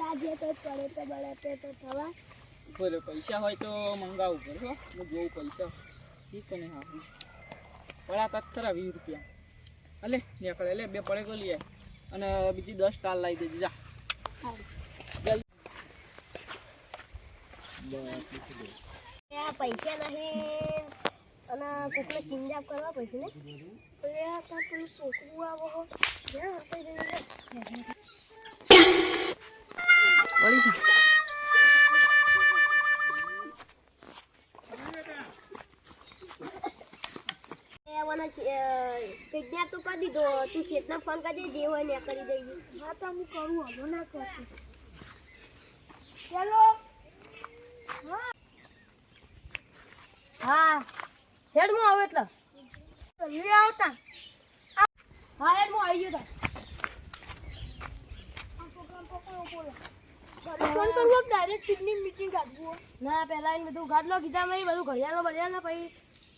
લાગે તો પડે બળે તો તો થવા બોલો પૈસા હોય તો મંગાવવું પડે હો. હું જોઉં પૈસા. ઠીક ને હા. પડા તક ખરા વીસ રૂપિયા. અલે નીકળે. લે બે પડે લઈ અને બીજી દસ ટાલ લાવી દેજે. જા. જલ્દી આ પૈસા નહીં. અને કોકને કિડનેપ કરવા પડશે ને? પેલું કરી દીધો. તું શેતને ફોન કરજે, જે હોય ને કરી દઈએ. હા, તો હું કરું હવે ના ચાલો. હા. હેડ હું આવું એટલે. લે આવતા. હા હેડ હું આવી ગયો ફોન કરવો ડાયરેક્ટ પિકનિક મીટિંગ કાઢવું ના પહેલા એને બધું ગાડ લો કીધા મેં બધું ઘડિયાળો બળિયાળો પછી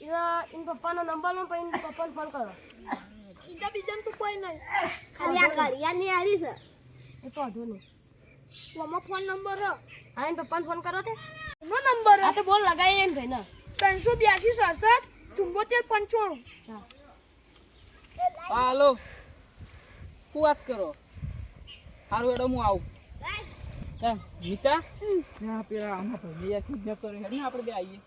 એના એન પપ્પાનો નંબર લો પછી પપ્પાને ફોન કરો. બીજા બીજા તો કોઈ નહીં. ખાલી આ ઘડિયાળની આરી છે. એ તો વાંધો નહીં. આમાં ફોન નંબર હે એને પપ્પાને ફોન કરો તે. એનો નંબર હા તો બોલ લગાવી એને ભાઈ ના ત્રણસો બ્યાસી, સડસઠ ચુંબોતેર પંચાણું. હાલો. શું વાત કરો? સારું એડો હું આવું. કેમ? નીતા ના, પેલા આમાં ભાઈ કિડનેપ કરે હેડ ને, આપણે બે આવીએ.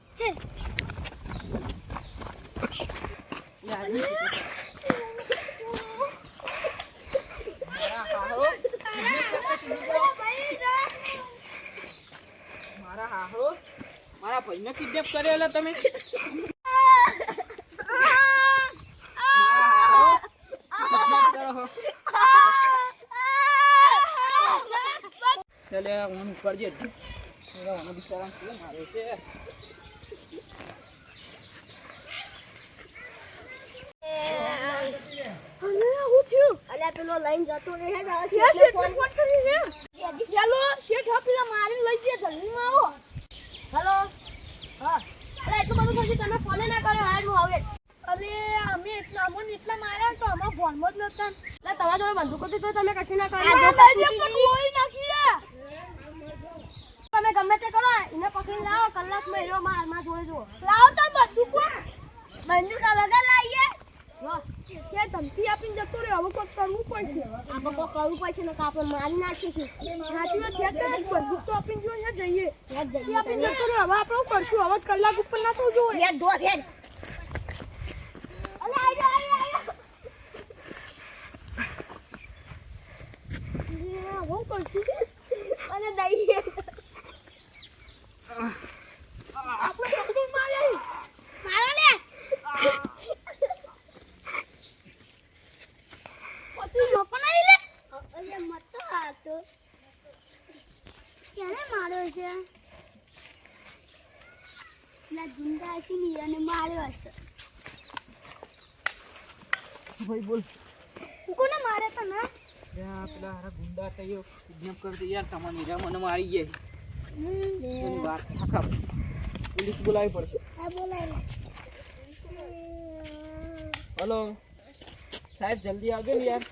મારા kidnap મારા મારા ભાઈને કિડનેપ કરેલા તમે. મારા. ચાલે હું કરજે મને મારે છે? પેલો લઈને જતો રહે ચાલો શેઠ પેલા મારીને લઈ જાય હેલો હા અરે તમે ફોને ના કર્યો હાલ હું આવે અરે અમે એટલા અમને એટલા માર્યા તો અમાર ફોનમાં જ નતા. એટલે તમારા જોડે બંદૂકો હતી તો તમે કશું ના કર્યું? નાખી તમે ગમે તે કરો એને પકડીને લાવો કલાકમાં હીરો માર માર જોડે જુઓ લાવો તાર બંદૂકો બંદૂક વગર લાવીએ કે ધમકી આપીને જતો રહ્યો હવે કોક કરવું પડશે. આપણે કોક કરવું પડશે ને આપણે મારી સાચી વાત છે તો બંદૂક તો આપીને જો અહીંયા જઈએ. જઈએ આપીને જતો રહ્યો હવે આપણે શું કરશું? હવે કલાક ઉપર ના થવું જોઈએ યાર દો ફેર અલે આઈ જા આઈ આઈ હું કરશું અને દઈએ આપણે પકડી મારે મારો લે તું લોકો નહીં લે અરે મત તો હાતો કેને માર્યો છે. ના ગુંડા છે ની અને માર્યો હશે. ભાઈ બોલ. કોને મારે તો પેલા હારા ગુંડા કયો કિડનેપ કરી દે યાર તમારે નીરા મને મારી ગયા વાત આખા પોલીસ બોલાવી પડશે. હલો. સાહેબ જલ્દી આવજો ને યાર.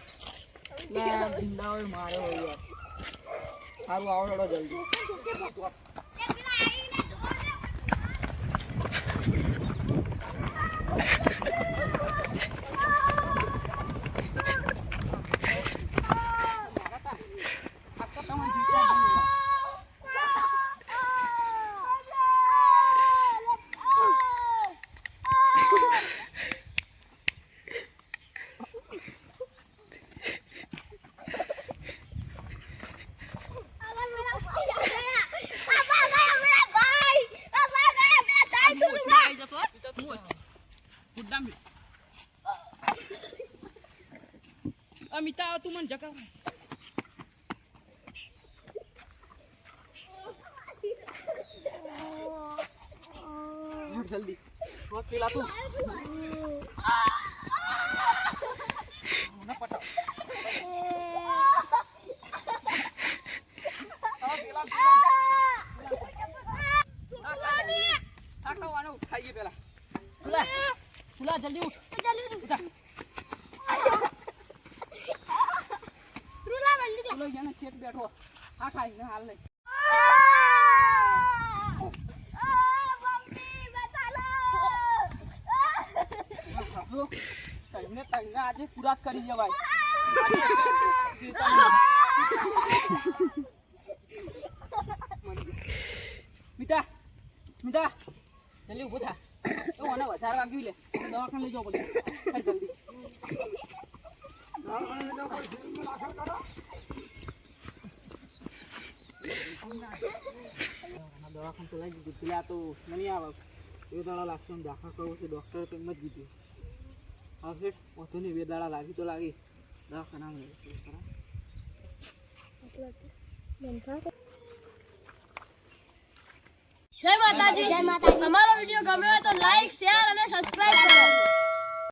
ગુંડાઓએ માર્યો યાર. સારું આવો થોડો જલ્દી. અમિતા તું મને જગાવ જલ્દી હોત પેલા તું મને પટાવ આ પેલા, પેલા. આ ખાવાનું. ખાઈએ પેલા ફુલા ફુલા જલ્દી ઉઠ ચાલી ઉઠ. ફુલો યાને શેઠ બેઠો આ ખાઈ હાલ. લઈ તઈને આજે પૂરા કરી જવાય મીઠા મીઠા જલ્દી ઊભો થા તો મને વધારે લે દવાખાને લઈ જવો પડે જલ્દી દવાખાને તો લઈ દીધું પેલા તો નહીં આવે બે દાડા લાગશે દાખલ કરવો છે ડૉક્ટરે તો એમ જ કીધું હા શેઠ નહીં બે દાડા લાગી તો લાગી દવાખાનામાં જય માતાજી. જય માતાજી અમારો વીડિયો ગમ્યો હોય તો લાઈક